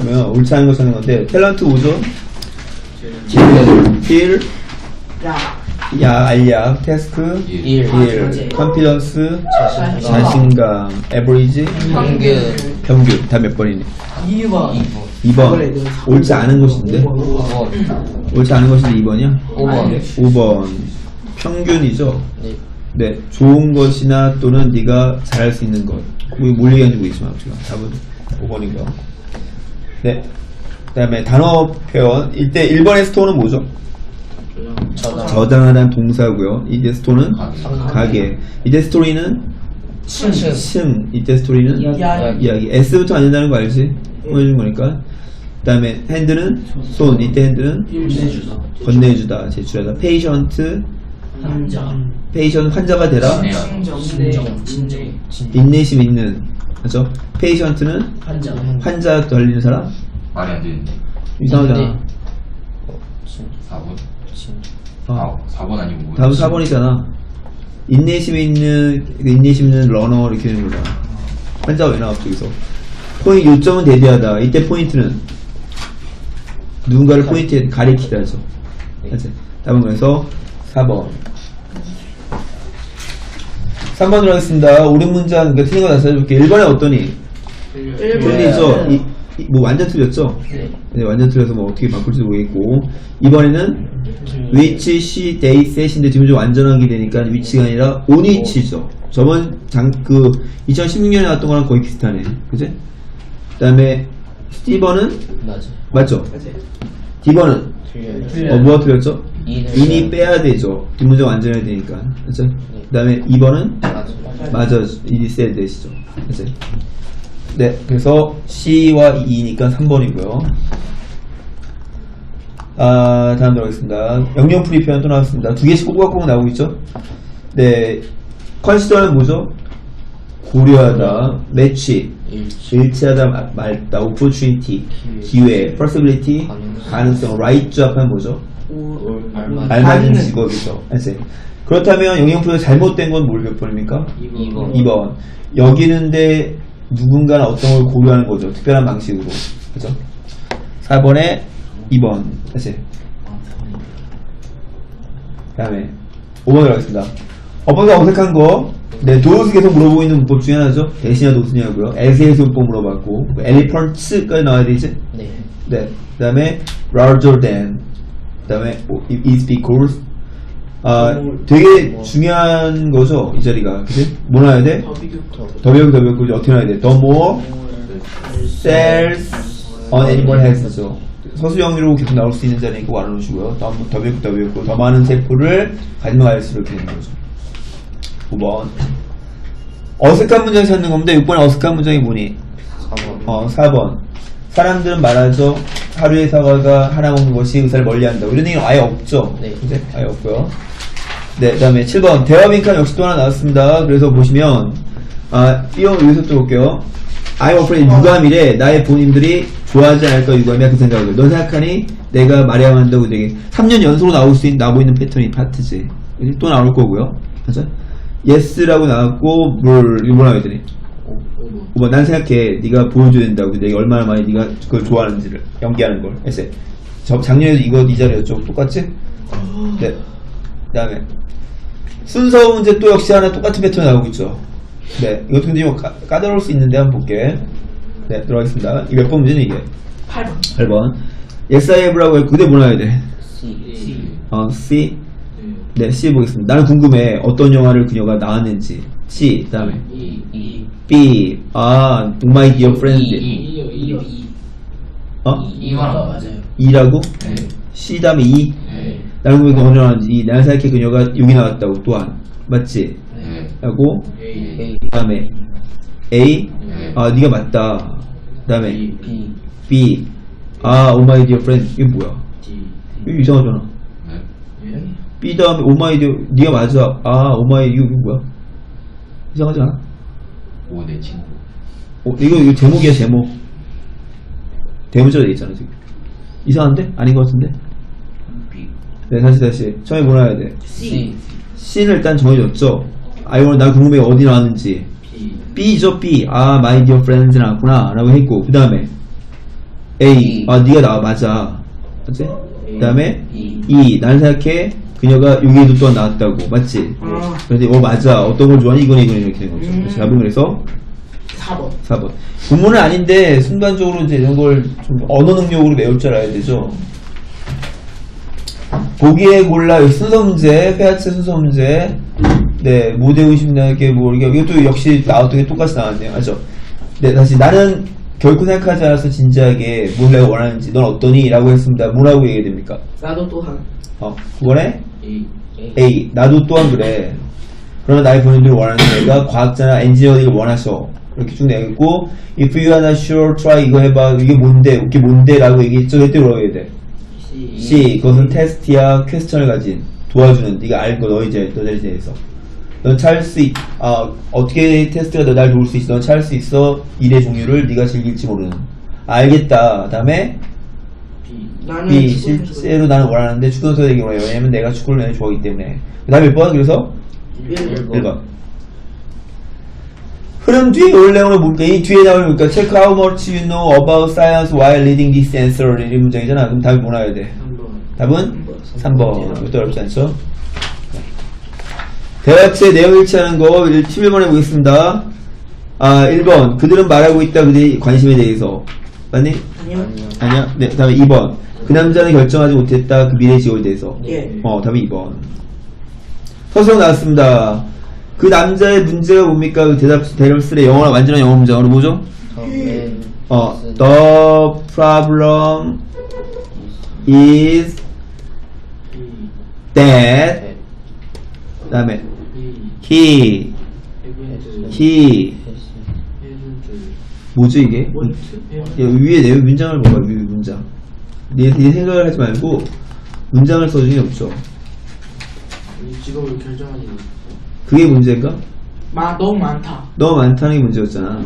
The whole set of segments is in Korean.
그러면 옳지 않은 거 찾는 건데 탤런트 뭐죠? 킬, 야, 알약, 태스크, 일. 일, 일. 컨피던스, 자신감. 에버리지, 평균. 평균 다 몇 번이니? 2번. 2번 옳지 않은 것인데 5번. 옳지 않은 것인데 2번이야? 5번. 5번 평균이죠? 네. 네 좋은 것이나 또는 네가 잘할 수 있는 것 우리 뭘 얘기하는지 모르겠지만 지금 답은 5번이고요 네 그 다음에 단어 표현 이때 1번의 스토어는 뭐죠? 저장. 저장하다는 동사고요 이때 스토어는 가게. 이때 스토리는 층. 층 이때 스토리는 이야기. 이야기 S부터 안 된다는 거 알지? 보여준 거니까 그 다음에 핸드는 손 이때 핸드는 일주주다. 건네주다 제출하다 페이션트 한장. 페이션 환자가 되라. 진정. 진정. 인내심 있는 그죠? 페이션트는 한장. 환자 걸리는 사람 말이 안 되는데. 이상하잖아 네. 4번? 어. 아, 4번 아니고 뭐야? 다음 4번이잖아 인내심 있는 그 인내심 있는 러너 이렇게 되는 거잖아 환자가 왜 나왔어 여기서 포인트 요점은 대비하다 이때 포인트는 누군가를 포인트에 가리키다죠 맞지? 답은 그래서 4번 3번으로 하겠습니다 옳은 문장 그러니까 틀린 거 다시 해줄게 1번에 어떠니? 틀리죠? 이, 이- 뭐 완전 틀렸죠? 네. 네, 완전 틀려서 뭐 어떻게 바꿀지 모르겠고 이번에는 which, she, they, set인데 지금 좀 완전하게 되니까 위치가 아니라 on이치죠 저번 장, 그 2016년에 나왔던 거랑 거의 비슷하네 그지? 그 다음에 스티번은 맞아. 맞죠? 디번은. 어, 뭐가 틀렸죠? 인이 빼야 되죠 뒷문장 완전해야 되니까 그죠? 그 다음에 2번은 맞아. 인이 써야 되시죠 그죠? 네 그래서 C와 E니까 3번이고요 아 다음 들어가겠습니다 영영풀이 표현 또 나왔습니다 두 개씩 꼬박꼬박 나오고 있죠 네 컨시더는 뭐죠? 고려하다 매치 일치. 일치하다 마- 말다 opportunity 기회 possibility 가능성. 가능성 right 주 앞에 뭐죠? 올. 알맞은. 직업이죠. 알지? 그렇다면 영영풀이 잘못된 건 뭘 몇 번입니까? 2번. 2번. 여기는데 누군가는 어떤 걸 고려하는 거죠. 특별한 방식으로. 그죠? 4번에 2번. 다시 그 다음에 5번 들어가겠습니다. 어번가 어색한 거. 네, 도우스 계속 물어보고 있는 문법 중에 하나죠. 대신이냐 도스냐고요. 에스에서 문법 물어봤고 엘리펀츠까지 나와야 되지? 네. 네, 그 다음에 larger than 그 다음에 is because 아 되게 중요한 거죠 이 자리가 그치? 뭐 나와야 돼? 더 배우고 더 이제 어떻게 나와야 돼? the more on animal health죠 서술형으로 계속 나올 수 있는 자리니까 꼭 알아놓으시고요 더, 더 배우고 더 배우고 더 많은 세포를 가지면 갈수록 이렇게 되는 거죠 5번 어색한 문장 찾는 건데 6번에 어색한 문장이 뭐니? 4번. 어, 4번. 사람들은 말하죠. 하루에 사과가 하나 먹는 것이 의사를 멀리 한다고. 이런 얘기는 아예 없죠. 네. 그죠? 아예 없고요. 네, 그 다음에 7번. 대화 빈칸 역시 또 하나 나왔습니다. 그래서 보시면, 아, 띄워, 여기서 또 볼게요. I'm afraid 유감이래. 나의 부모님들이 좋아하지 않을까 유감이야. 그 생각을. 넌 생각하니? 내가 말해야 한다고 되게. 3년 연속으로 나올 수 있는, 나오고 있는 패턴이 파트지. 또 나올 거고요. 맞아? yes라고 나왔고, 뭘, 이거 뭐라 해야 되니? 5번. 뭐난 생각해. 네가 보여줘야 된다고. 내가 얼마나 많이 네가 그걸 좋아하는지를 연기하는 걸. 에세. 저 작년에도 이거 이 자리였죠 똑같지? 네. 그다음에 순서 문제 또 역시 하나 똑같은 패턴이 나오고 있죠. 네. 이것도 근데 좀 까, 까다로울 수 있는데 한번 볼게. 네. 들어가겠습니다. 이 몇 번 문제는 이게? 8번. 8번. Yes I have라고 했고 근데 뭐 나와야 돼? C. C. 어 C. 네. C 보겠습니다. 나는 궁금해. 어떤 영화를 그녀가 나왔는지. C 그 다음에. 2. 2. B 아 my dear friend E. 2요. 2. 어? 2만 맞아요. 2라고? 네. C 다음에 2 네. 나는 왜 언제 나왔는지 나는 생각해 그녀가 여기 나왔다고 또한 맞지? 네. 하고 A. 다음에 A 네. 아 네가 맞다 다음에 B. B 아 oh my dear friend 이게 뭐야? D. 이거 이상하잖아 네. 예? B 다음에 oh my dear 네가 맞아 아 oh my 이거 뭐야? 이상하지 않아? 오, 내 친구. 어, 이거 이거 제목이야 제목 대문자로 돼 있잖아 지금 이상한데? 아닌 것 같은데? B. 네 다시 다시 처음에 뭐라 해야 돼? C. C를 일단 정해줬죠. 아, 이거 나 궁금해 어디 나왔는지. B. B죠, B. 아, my dear friends 나왔구나. 라고 했고, 그 다음에 A. 아, 네가 나와 맞아. 맞지? 그 다음에 E. 나는 생각해 그녀가 여기에도 또한 나왔다고. 맞지? 아. 그래서 어 맞아. 어떤 걸 좋아하니? 이건 이건 이렇게 된 거죠. 음. 답은 그래서 4번 4번. 구문은 아닌데 순간적으로 이제 이런 걸 좀 언어 능력으로 외울 줄 알아야 되죠. 보기에 골라 순서 문제, 페아츠 순서 문제. 네, 모대우 심리학의 뭐 이게 이것도 역시 나왔던 게 똑같이 나왔네요. 맞죠? 네, 다시 나는 결코 생각하지 않아서 진지하게 뭘 내가 원하는지 넌 어떠니? 라고 했습니다. 뭐라고 얘기해야 됩니까? 나도 또한 어, 9번에 A. 나도 또한 그래. 그러나 나의 본인들이 원하는 내가 과학자나 엔지니어들이 원하셔. 이렇게 쭉 내겠고, if you are not sure, try 이거 해봐. 이게 뭔데? 이게 뭔데? 라고 얘기했죠. 그때 해야 돼? C C. 그것은 테스트야 퀘스천을 가진 도와주는 네가 알거 너희 제 너희에 대해서. 넌 찾을 수 있, 아, 어떻게 테스트가 날 도울 수 있어? 넌 찾을 수 있어? 일의 종류를 네가 즐길지 모르는. 알겠다. 다음에 B 실제로 나는 원하는데 축구 선수에게 원해요. 왜냐면 내가 축구를 매우 좋아하기 때문에. 그 다음에 몇 번? 그래서 일. 1번. 흐름 뒤에 올 내용은 뭡니까? 이 뒤에 나오는 뭡니까? Check how much you know about science while reading this answer. 이 문장이잖아. 그럼 답이 뭐 나와야 돼? 3번 답은 3번. 이것도 어렵지 않죠? 대화체 내용 일치하는 거 11번 해보겠습니다. 아, 1번. 그들은 말하고 있다. 그들의 관심에 대해서. 맞니? 아니요 아니야? 네, 다음에 2번. 그 남자는 결정하지 못했다. 그 미래 지원에 대해서. 예 어, 답이 2번. 서술형 나왔습니다. 그 남자의 문제가 뭡니까? 그 대답, 대답 쓸의 영어나 완전한 영어 문장으로 뭐죠? 어, the problem is that, 그 다음에, he, he, 뭐죠 이게? 야, 위에 내 문장을 봐봐, 위 문장. 네, 네 생각을 하지 말고, 문장을 써주는 게 없죠. 직업을 결정하지 그게 문제인가? 마 너무 많다 너무 많다는 게 문제였잖아.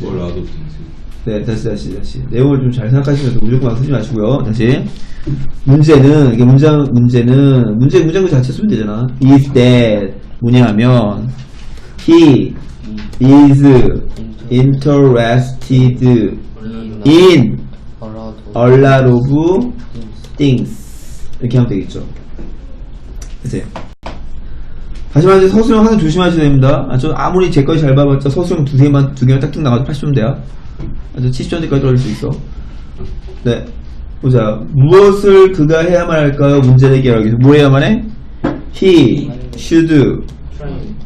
뭘 나도 딩스 네, 다시, 다시, 다시. 내용을 좀 잘 생각하시면서 무조건 막 쓰지 마시고요. 다시. 문제는, 이게 문장, 문제는, 문제, 문장 그 자체 쓰면 되잖아. is that, 뭐냐 하면, he is interested in a lot of things. 이렇게 하면 되겠죠. 됐어요. 다시 말해서 서술형 항상 조심하셔야 됩니다. 아, 저 아무리 제 거지 잘 봐봤자 서술형 두 개만, 두 개만 딱딱 나가도 80점 돼요. 아주 70점대까지 떨어질 수 있어. 네. 보자. 무엇을 그가 해야만 할까요? 문제 해결하기 위해서. 뭐 해야만 해? He should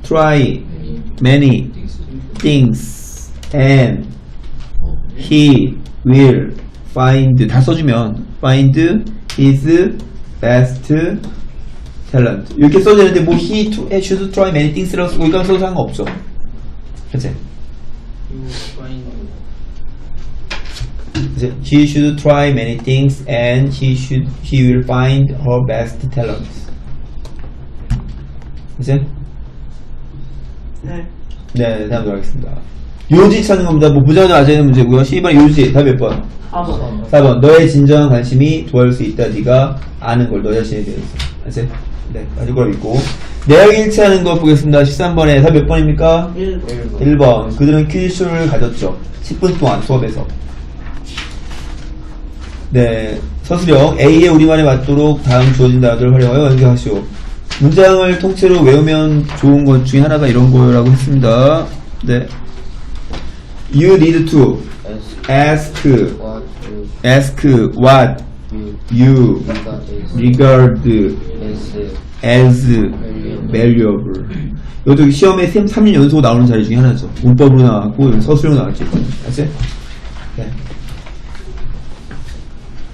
try many things and he will find 다 써주면 find his best talent 이렇게 써야 되는데 뭐 he to, should try many things라고 쓰고 이거 써도 상관없어 그치? he should try many things and he should he will find her best talents 이제 네 네 다음 들어가겠습니다 요지 찾는 겁니다. 뭐 부자는 아재는 문제고요. 12번 요지. 답 몇 번? 4번 4번. 너의 진정한 관심이 도와줄 수 있다. 네가 아는 걸 너 자신에 대해서. 알지? 네. 가지고 걸 있고. 내용 일치하는 거 보겠습니다. 13번에 답 몇 번입니까? 1 1번. 그들은 퀴즈쇼를 가졌죠. 10분 동안 수업에서. 네. 서술형. A의 우리말에 맞도록 다음 주어진 단어들을 활용하여 연습하시오. 문장을 통째로 외우면 좋은 것 중에 하나가 이런 거라고 했습니다. 네 You need to ask ask what you regard as valuable. 이것도 시험에 3년 연속 나오는 자리 중에 하나죠. 문법으로 나왔고, 서술로 나왔죠. 알지? 네.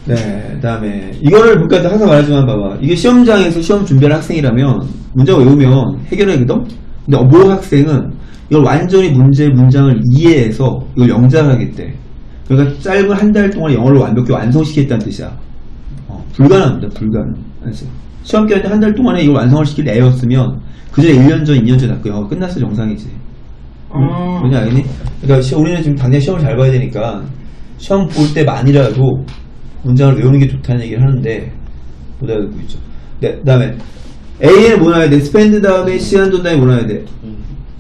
네, 그 다음에, 이거를 볼까 항상 말하지만 봐봐. 이게 시험장에서 시험 준비하는 학생이라면, 문장 외우면 해결하거든? 근데 모 학생은 이걸 완전히 문제, 문장을 이해해서 이걸 영작하겠대. 그러니까 짧은 한 달 동안 영어를 완벽히 완성시키겠다는 뜻이야. 어, 불가능합니다, 불가능. 알지? 시험 기간 한달 동안에 이걸 완성을 시킬 애였으면 그 전에 1년 전, 2년 전에 그 영어 끝났어 정상이지. 아. 뭔지 알겠니? 그러니까 시- 우리는 지금 당장 시험을 잘 봐야 되니까 시험 볼 때만이라도 문장을 외우는 게 좋다는 얘기를 하는데 못 알아듣고 있죠. 네, 그 다음에 A는 뭐 나와야 돼? 스펜드 다음에 시간 돈 다음에 뭐 나와야 돼?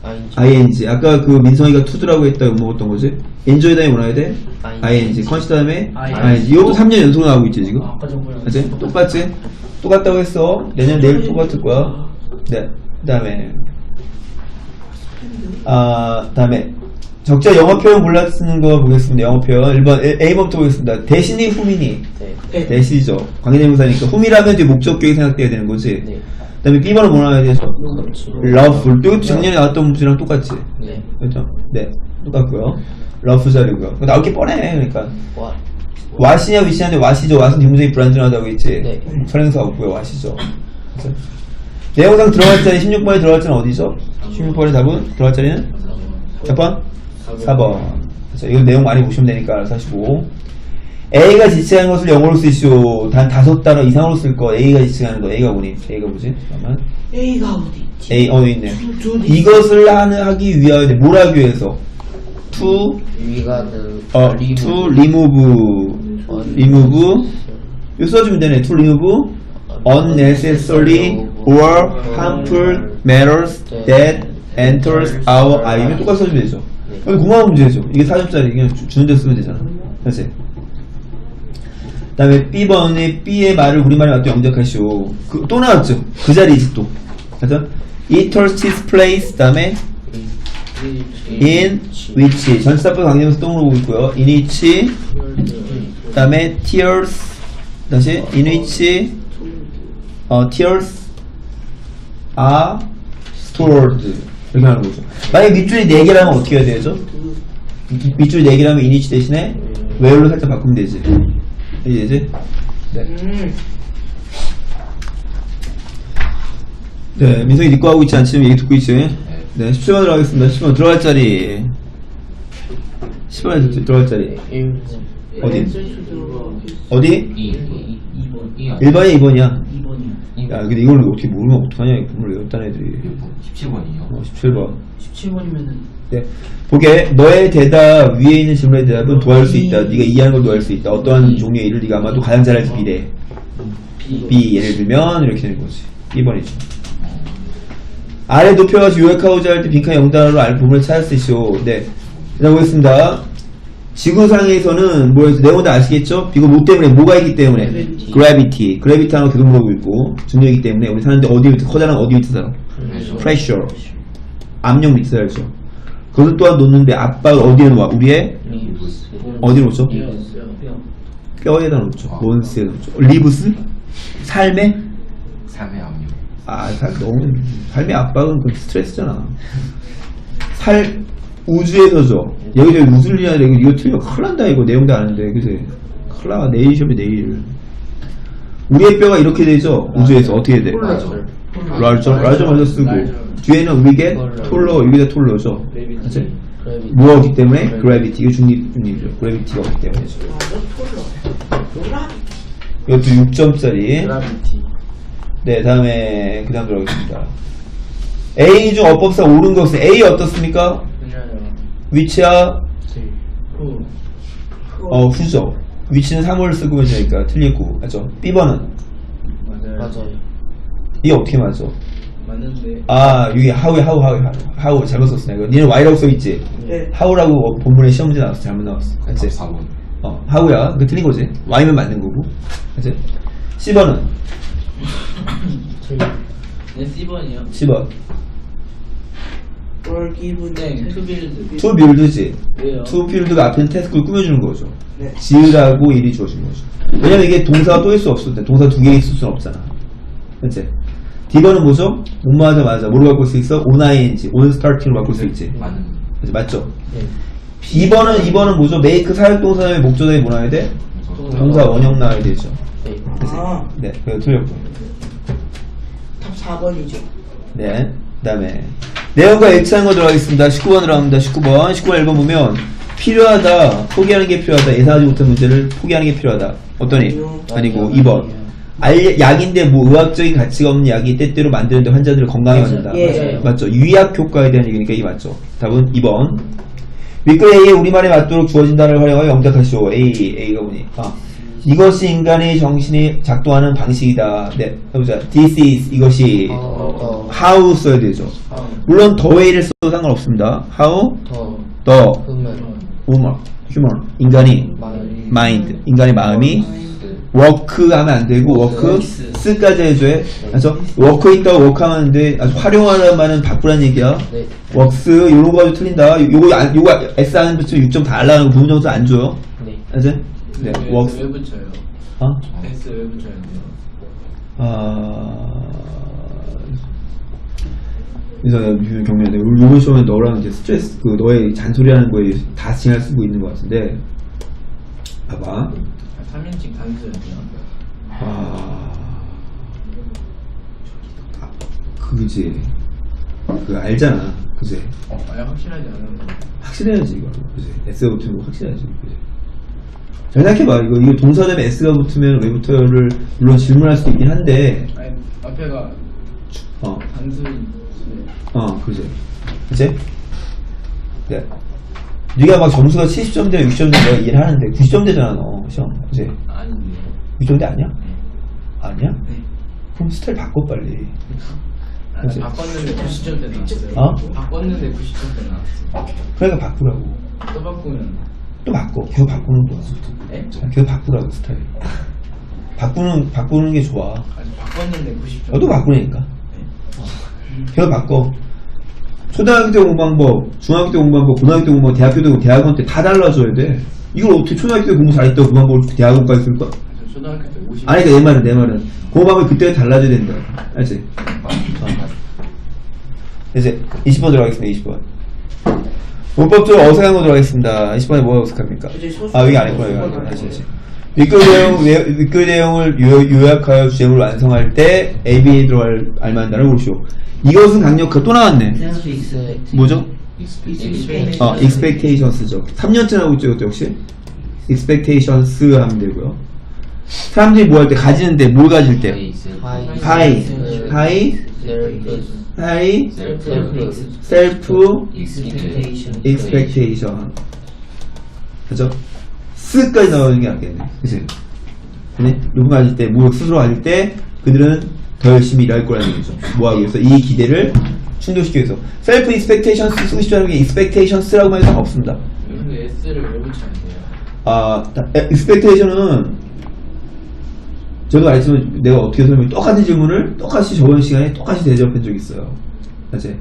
Ing. 아까 그 민성이가 투드라고 했다 못 먹었던 거지? 엔조이 다음에 뭐 나와야 돼? ing 컨시 다음에 ing. 이것도 3년 연속 나오고 있지 지금 아까 전거랑 맞지? 똑같지? 똑같다고 했어 내년 내일 똑같을 거야 네 그다음에 아 다음에 적자 영어 표현 골라 쓰는 거 보겠습니다 영어 표현 1번 A번부터 보겠습니다 대신이 후미니 네. 대시죠 관계대명사니까 후미라면 이제 목적격이 생각돼야 되는 거지 네. B번은 뭐 나와야 되죠? 그렇지. 러플 이것도 작년에 나왔던 문제랑 똑같지 네. 그렇죠? 네 똑같고요 러프 자리고요 나올 게 뻔해 그러니까 와. 와시냐 위시냐인데 와시죠 와시는 굉장히 불안전하다고 했지 네. 설행사 없고요 와시죠 그래서 내용상 들어갈 자리 16번에 들어갈 자리는 어디죠? 16번의 답은 들어갈 자리는 몇 번? 4번 그래서 이거 내용 많이 보시면 되니까 알아서 하시고 A가 지칭하는 것을 영어로 쓰시오. 단 다섯 단어 이상으로 쓸 거. A가 지칭하는 거. A가 뭐니? A가 뭐지? 잠깐만. A가 어디 있지? A 어 있네. 두- 둘이 이것을 하는 하기 위하여 뭘 하기 위해서? To 위가드. 어, to remove. Remove. 이거 써주면 되네. To remove unnecessary or harmful matters that enters our eye. 이거 똑같이 써주면 되죠. 이거 궁금한 문제죠. 이게 4점짜리. 그냥 주- 주는 데 쓰면 되잖아. 그렇지 그 다음에 B번에 B의 말을 우리말에 맞게 영작하시오. 그, 또 나왔죠. 그 자리지 또. 맞죠? It takes place. 그 다음에 in which 전치사법 강제면서 똥으로 보고 있고요. In which 그 다음에 tears. 다시 in which 어, tears are stored. 이렇게 하는 거죠. 만약에 밑줄이 4개라면 어떻게 해야 되죠? 밑- 밑줄이 4개라면 in which 대신에 where로 살짝 바꾸면 되지 이게 되지? 네. 음. 네, 민성이 니꺼 하고 있지 않지? 얘기 듣고 있지? 네, 17번 들어가겠습니다. 10번 들어갈 자리. 10번에 들어갈 자리. 어디? 어디? 2 2번 2 1번이야, 2번이야. 2번이요. 야, 근데 이걸 어떻게 모르면 어떡하냐, 이 분을 외웠단 애들이. 17번이요 어, 17번. 17번이면은 네. 보게, 너의 대답, 위에 있는 질문의 대답은 도와줄 수 있다. 네가 이해하는 걸 도와줄 수 있다. 어떠한 종류의 일을 네가 아마도 가장 잘할지 비례. B. 예를 들면, 이렇게 되는 거지. 2번이죠. 아래 높여가지고 요약하고자 할 때 빈칸 영단어로 알 부분을 찾았으시오. 네. 자, 보겠습니다. 지구상에서는 뭐였어? 내용 다 아시겠죠? 이거 뭐 때문에? 뭐가 있기 때문에? Gravity. gravity 하는 거 계속 물어보고 있고, 중력이기 때문에 우리 사는데 어디 밑에, 커다란 어디 밑에 살아? pressure. 압력 밑에 살죠. 그것 또한 놓는데 압박을 어디에 놓아? 우리의 어디로 놓죠? 뼈에다 놓죠. 몬스에 놓죠. 리브스? 삶의? 3회 압력 아, 살, 너무, 삶의 압박은 그 스트레스잖아. 살, 우주에서죠. 여기저기 웃을 일이야. 이거, 이거 틀려. 큰일 난다, 이거. 내용도 아는데. 그지? 큰일 나. 내일 시험이 내일. 우리의 뼈가 이렇게 되죠? 우주에서. 어떻게 돼? 맞아 랄저, 랄저 먼저 쓰고. 뒤에는 우리게 톨러, 여기다 톨러죠. 뭐였기 때문에? 그래비티. 이거 중립, 중립이죠. 그래비티가 없기 때문이죠. 아, 너 톨러. 노라. 이것도 6점짜리. 그라비티. 네, 다음에 그 다음 들어가겠습니다. A 중 어법상 옳은 것은 A 어떻습니까? 위치야 후. 어 후죠. 위치는 3월 쓰고 있으니까 틀리고 맞죠? B번은 맞아요. 이게 어떻게 맞죠? 맞는데. 아 여기 하우에 하우 하우 하우 잘못 썼어 이거 니는 Y라고 써 있지? 네. 하우라고 본문에 시험 문제 나왔어 잘못 나왔어 맞지? 4번 어 하우야 그 틀린 거지 Y면 맞는 거고 맞지? C번은 네, C번이요. 10번 월 기분. 네, 투빌드. 투 빌드지 왜요? 투 필드가 앞에 있는 태스크를 꾸며주는 거죠 네. 지으라고 일이 주어진 거죠. 왜냐면 이게 동사가 또 있을 수 없을 때 동사 두 개 있을 수는 없잖아. 그치? D번은 뭐죠? 온마하자마자 뭐로 바꿀 수 있어? on ing, on starting으로 바꿀 수 있지. 맞는 그치? 맞죠? 네. 2번은 2번은 뭐죠? make 사역동사의 목적어에 뭐 나와야 돼? 동사 원형 나와야 되죠. 네. 아. 네, 그거 틀렸고. 답 4번이죠. 네. 그 다음에 내용과 일치하는 거 들어가겠습니다. 19번 들어갑니다. 19번. 19번 1번 보면 필요하다. 포기하는 게 필요하다. 예상하지 못한 문제를 포기하는 게 필요하다. 어떠니? 아니고 2번. 알, 약인데 뭐 의학적인 가치가 없는 약이 때때로 만드는데 환자들을 맞아요. 만든다. 예. 맞죠? 유약 효과에 대한 얘기니까 이게 맞죠? 답은 2번. 윗글 A에 우리말에 맞도록 주어진 단어를 활용하여 영작하시오. A, A가 뭐니? 아. 이것이 인간의 정신이 작동하는 방식이다. 네, 해보자. This is 이것이 어, how 써야 되죠. 더. 물론 the way를 써도 상관없습니다. how 더. 흠은. 우먼, 휴먼, 인간이 마인드, 인간의 마음이 워크 하면 안 되고 워크 스까지 해줘야 그래서 워크 있다고 워크 하면 안 돼. 아주 활용하는 말은 바꾸란 얘기야. 네 웍스 요런 거 가지고 틀린다. 요거 안- 요거 S 안 붙이면 6점 다 날라가는 거 부분 점수 안 줘요. 네. 알지? 네, 왜, 웍스. 왜 붙여요? 어? S 왜 붙여야 돼요? 아. 그래서 무슨 경례인데 요번 시험에 너랑 이제 스트레스 그 너의 잔소리하는 거에 다 칭할 쓰고 있는 것 같은데 봐봐. 아, 3인칭 단수였네요 아. 아, 그지. 그 알잖아. 그지. 아예 확실하지 않은데 확실해야지 이거. 그지. S가 붙으면 확실해야지. 그지. 잘 생각해봐. 이거 이거 동사 다음에 S가 붙으면 왜 붙어요를 물론 질문할 수도 있긴 한데. 아니 앞에가 어. 단수 어, 그지. 그지? 네. 네가 막 점수가 70점대, 60점대 내가 이해를 하는데 90점대잖아 너 시험. 그지? 아닌데요 60점대 아니야? 네. 아니야? 네. 그럼 스타일 바꿔 빨리. 아, 그치. 바꿨는데 90점대 나왔어요 어? 바꿨는데 90점대 나왔어 그러니까 바꾸라고. 또 바꾸면 또 바꿔. 계속 바꾸는 거야. 네? 자, 계속 바꾸라고 스타일. 바꾸는 바꾸는 게 좋아. 아니 바꿨는데 90점 너도 바꾸니까. 네. 계속 바꿔. 초등학교 때 공부 방법, 중학교 때 공부 방법, 고등학교 때 공부 방법, 대학교 때 공부, 대학원 때 다 달라져야 돼. 이걸 어떻게 초등학교 때 공부 잘했다고 그 방법을 대학원까지 쓸 거야? 저 초등학교 때 50. 아니, 그러니까 내 말은, 내 말은. 그 방법이 그때 달라져야 된다. 알지? 이제 20번 들어가겠습니다, 20번. 문법적으로 어색한 거 들어가겠습니다. 20번에 뭐가 어색합니까? 아, 여기 아니구나, 여기 아니구나. 다시, 다시. 윗글 내용, 외- 윗글 내용을 요, 요약하여 주제를 완성할 때 AB에 들어갈 알만한다는 것이오. 이것은 강력하, 또 나왔네. 뭐죠? 어, expectations죠. 3년째 나오고 있죠, 이것도 역시. expectations 하면 되고요. 사람들이 뭐 할 때, 가지는 데, 뭘 가질 때? 하이, 하이, 하이, 셀프, expectation. 그죠? 스까지 나오는 게 낫겠네. 그치? 근데 누군가 가질 때, 뭐 스스로 가질 때, 그들은 더 열심히 일할 거라는 얘기죠. 뭐 하기 위해서? 이 기대를 충족시키기 위해서. 셀프 expectations 쓰고 않은 게 expectations라고 해서 없습니다. 근데 S를 왜 돼요? 아, expectation은 저도 알지만 내가 어떻게 설명 똑같은 질문을 똑같이 저번 시간에 똑같이 대접한 적이 있어요. 맞지?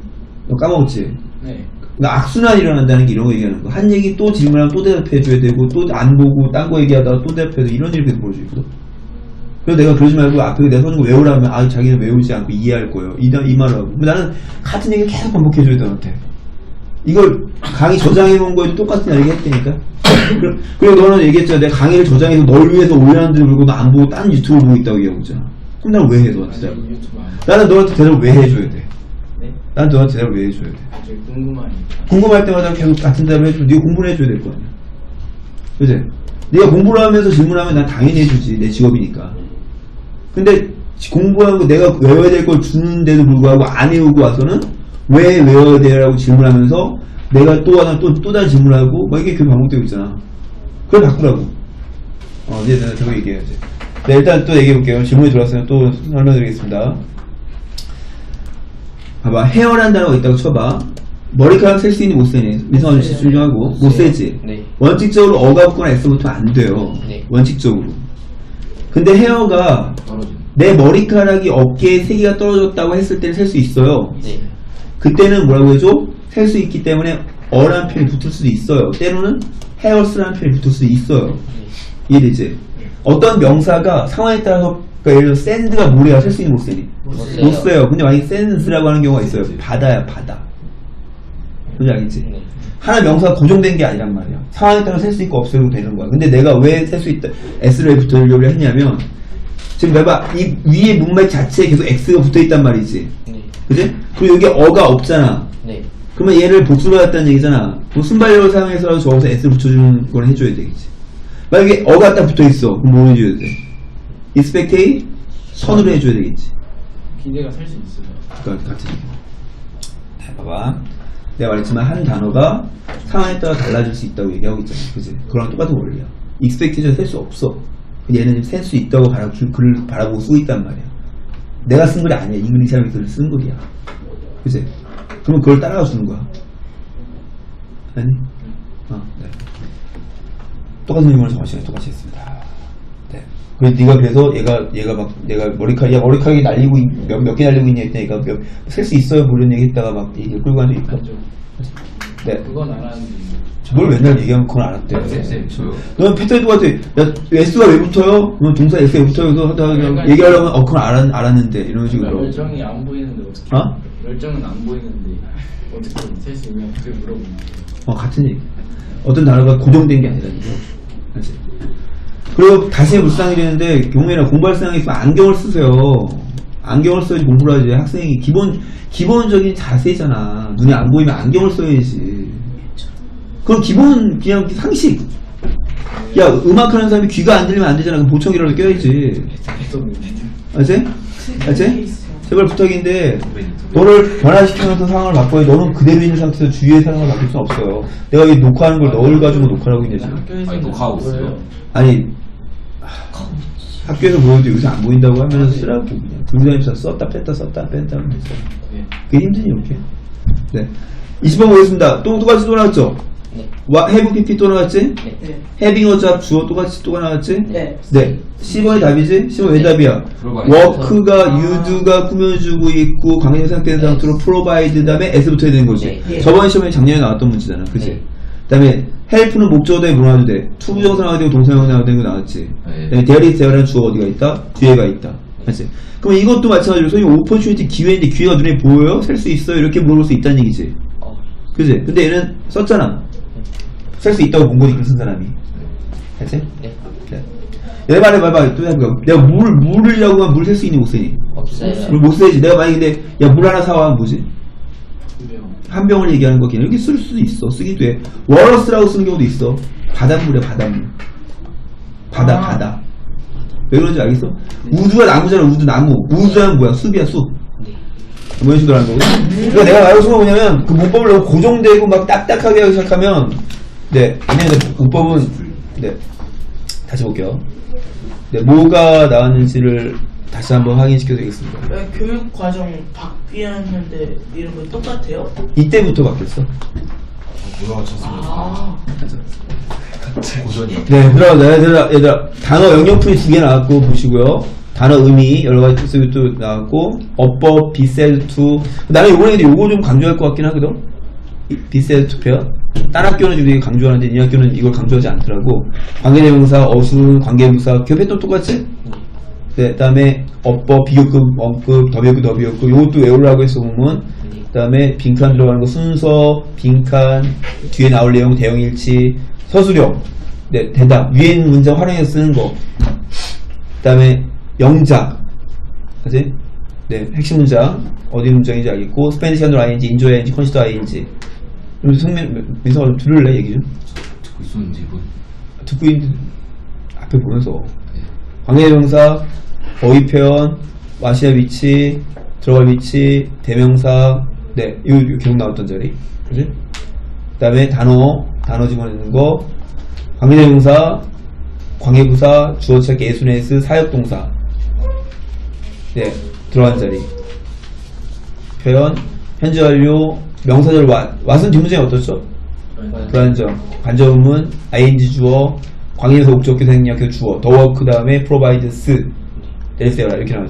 너 까먹었지? 네 그러니까 악순환이 일어난다는 게 이런 거 얘기하는 거. 한 얘기 또 질문하면 또 대답해줘야 되고, 또 안 보고, 딴 거 얘기하다가 또 대답해도 이런 일이 계속 벌어져 있거든. 그래서 내가 그러지 말고 앞에 내가 써준 거 외우라면, 아, 자기는 외우지 않고 이해할 거예요. 이, 이 말을 하고. 근데 나는 같은 얘기 계속 반복해줘야 돼, 너한테. 이걸 강의 저장해 놓은 거에도 똑같은 얘기 했다니까. 그리고 너는 얘기했잖아. 내가 강의를 저장해서 널 위해서 올려놨는데 불구하고 너 안 보고 딴 유튜브 보고 있다고 얘기하고 있잖아. 그럼 난왜 해, 너한테 안 나는 너한테 대답을 왜 해줘야 돼? 네? 난 너한테 대답을 왜 해줘야 돼? 저 궁금하니까 궁금할 때마다 계속 같은 대답을 해주고 네가 공부를 해줘야 될 거 아니야 그지? 네가 공부를 하면서 질문하면 난 당연히 해주지 내 직업이니까 근데 거 내가 외워야 될 걸 주는데도 불구하고 안 외우고 와서는 왜 외워야 돼라고 질문하면서 내가 또 하나 또, 또 다른 질문하고 막 이게 그 반복되고 있잖아. 그걸 바꾸라고. 어 이제 내가 저거 얘기해야지 네 일단 또 얘기해볼게요. 질문이 들어왔으면 또 설명드리겠습니다. 봐봐. 헤어란 단어가 있다고 쳐봐. 머리카락 셀 수 있는 못 세니 미성원 씨 중요하고. 못 세지. 네. 원칙적으로 어가 붙거나 S 붙으면 안 돼요. 네. 원칙적으로 근데 헤어가. 내 머리카락이 어깨에 세 개가 떨어졌다고 했을 때는 셀 수 있어요 네 그때는 뭐라고 해줘? 셀 수 있기 때문에 어라는 표현이 붙을 수도 있어요 때로는 헤어스라는 표현이 붙을 수도 있어요 이해되지? 어떤 명사가 상황에 따라서 그러니까 예를 들어 샌드가 모래야 셀 수 있는 못 세니 못못 써요. 근데 만약에 센스라고 하는 경우가 있어요. 바다야, 바다. 뭔지 알겠지? 네. 하나 명사가 고정된 게 아니란 말이야. 상황에 따라 셀 수 있고 없어도 되는 거야. 근데 내가 왜 셀 수 있다, S를 붙으려고 했냐면, 지금 봐봐. 이 위에 문맥 자체에 계속 X가 붙어 있단 말이지. 네. 그지? 그리고 여기 어가 없잖아. 네. 그러면 얘를 복수로 했다는 얘기잖아. 그럼 순발력을 사용해서라도 저기서 S를 붙여주는 걸 해줘야 되겠지. 만약에 어가 딱 붙어 있어. 그럼 뭐 해줘야 돼? expectate? 선으로 해줘야 되겠지. 기대가 살 수 있어요 그러니까 같은 얘기. 자, 봐봐. 내가 말했지만 한 단어가 상황에 따라 달라질 수 있다고 얘기하고 있잖아. 그지? 그거랑 똑같은 원리야. expectation 셀수 없어. 얘는 셀 수 있다고 바라, 글- 글을 바라보고 쓰고 있단 말이야. 내가 쓴 글이 아니야. 이 글이 사람이 글을 쓴 글이야. 그지? 그러면 그걸 따라가 주는 거야. 아니? 어, 네. 똑같은 정원 씨가 똑같이 했습니다. 네. 그래서 네가 그래서 얘가 얘가 막 내가 머리카락 야 머리카락이 날리고 몇몇 개 날리고 있냐 했더니 얘가 셀수 있어요 뭐 이런 얘기 했다가 막 얘기 끌고 있고. 맞죠. 네. 그건 안 하는데. 뭘 맨날 얘기하면 그건 알았대. 쌤, 저요. 너는 패턴이 똑같아. 야, S가 왜 붙어요? 그러면 동사 S가 왜 붙어요? 그래서 하다가 그냥 얘기하려면, 어, 그건 알았, 알았는데. 이런 식으로. 열정이 안 보이는데 어떻게? 어? 열정은 안 보이는데 어떻게 셀수 있냐? 그게 물어보는 거예요. 어, 같은 얘기. 어떤 단어가 고정된 게 아니라는 거. 그리고 다시 불쌍이 되는데, 경우에는 공부할 생각이 있으면 안경을 쓰세요. 안경을 써야지 공부를 하지. 학생이 기본, 기본적인 자세잖아. 눈이 안 보이면 안경을 써야지. 그건 기본, 그냥 상식. 야, 음악 하는 사람이 귀가 안 들리면 안 되잖아. 그럼 보청기라도 껴야지. 알지? 알지? 제발 부탁인데 선배님, 선배님. 너를 변화시키면서 상황을 바꿔야 너는 그대로 있는 상태에서 주위의 상황을 바꿀 수는 없어요. 내가 이 녹화하는 걸 너를 가지고 녹화를 하고 있냐 지금. 학교에서 아니, 녹화하고 있어요. 아니 하- 학교에서 보여도 여기서 안 보인다고 하면서 쓰라고 그냥 등산에서 썼다 뺐다 썼다 뺐다 하면 됐어. 네. 그게 힘드니 이렇게. 네. 20번 보겠습니다. 또 똑같이 또 나왔죠? 와, 해부 PP 또 나왔지? 네. 해빙 어잡 주어 똑같이 또 나왔지? 네. 네. 10번이 답이지? 10번 왜 답이야? 프로바이드. 워크가 유두가 꾸며주고 있고 강의 상태인 상태로 프로바이드 다음에 s 붙어야 되는 거지. 네. 저번 시험에 작년에 나왔던 문제잖아. 그치? 네. 그 다음에 헬프는 목적어에 물어나도 돼. 투부 정사 나와야 되고 동사형 나와야 되는 거 나왔지. 네. 대리 대어라는 주어가 어디가 있다? 뒤에가 있다. 맞지? 그럼 이것도 마찬가지로 소위 오퍼추니티 기회인데 기회가 눈에 보여요? 셀 수 있어요? 이렇게 물어볼 수 있다는 얘기지. 그지? 근데 얘는 썼잖아. 셀 수 있다고 본 거니까 쓴 사람이. 알지? 네. 네. 내 말에 봐봐. 또 해볼까? 내가 물, 물이라고 하면 물셀수 있니 못 쓰니? 없어요. 물못 쓰지. 내가 만약에 근데 야 물 하나 사와 하면 뭐지? 한 병을 얘기하는 거긴 해. 이렇게 쓸 수도 있어. 쓰기도 해. 워러스라고 쓰는 경우도 있어. 바닷물이야 바닷물. 바다 아. 바다. 왜 그런지 알겠어? 우두가 나무잖아 우두 나무. 우두는 뭐야? 숲이야 숲. 네. 뭐 이런 식으로 하는 거고. 그러니까 내가 말하고 싶은 건 뭐냐면 그 문법을 너무 고정되고 막 딱딱하게 하기 시작하면 네. 근데 문법은 네. 다시 볼게요. 네. 뭐가 나왔는지를 다시 한번 확인시켜 드리겠습니다. 왜 교육 과정 바뀌었는데 이런 거 똑같아요? 이때부터 바뀌었어. 쳤습니다. 아. 네, 그럼 얘들아, 얘들아, 단어 영역풀이 두 개 나왔고 보시고요. 단어 의미 여러 가지 또 나왔고 어법 비셀 투 나는 이번에 근데 요거 좀 강조할 것 같긴 하거든. 이 비셀 투 페어. 딴 학교는 지금 되게 강조하는데 이 학교는 이걸 강조하지 않더라고. 관계대명사, 어순, 관계부사, 교패도 똑같지? 네, 그다음에 어법, 비교급, 원급, 더비교급, 더비교급 요것도 외우라고 했어 보면 그 다음에 빈칸 들어가는 거 순서, 빈칸 뒤에 나올 내용 대형일치, 서술형, 네 대답 위에 있는 문장 활용해서 쓰는 거. 그 다음에 영작, 그지? 네 핵심 문장 어디 문장인지 알겠고 스페니시 한도 ing, 인조의 ing, 컨시더 ing. 그럼 성민 민서가 좀 들을래 얘기 좀 듣고 있었는데, 이거. 듣고 있는 앞에 보면서 네. 관계대명사, 어휘 표현, 와시의 위치, 들어갈 위치, 대명사, 네, 이거, 이거 계속 나왔던 자리. 그지? 그 다음에 단어, 단어 집어넣는 거, 관계대명사, 관계부사, 주어책, 예순에스, 사역동사. 네, 들어간 자리. 표현, 현재 완료, 명사절 왓. 왓은 뒷문장이 어떻죠? 불안정, 간접음은 ing 주어, 광에서 목적격 생략해서 주어, 더워 그 다음에 provides, 데리세라 이렇게 나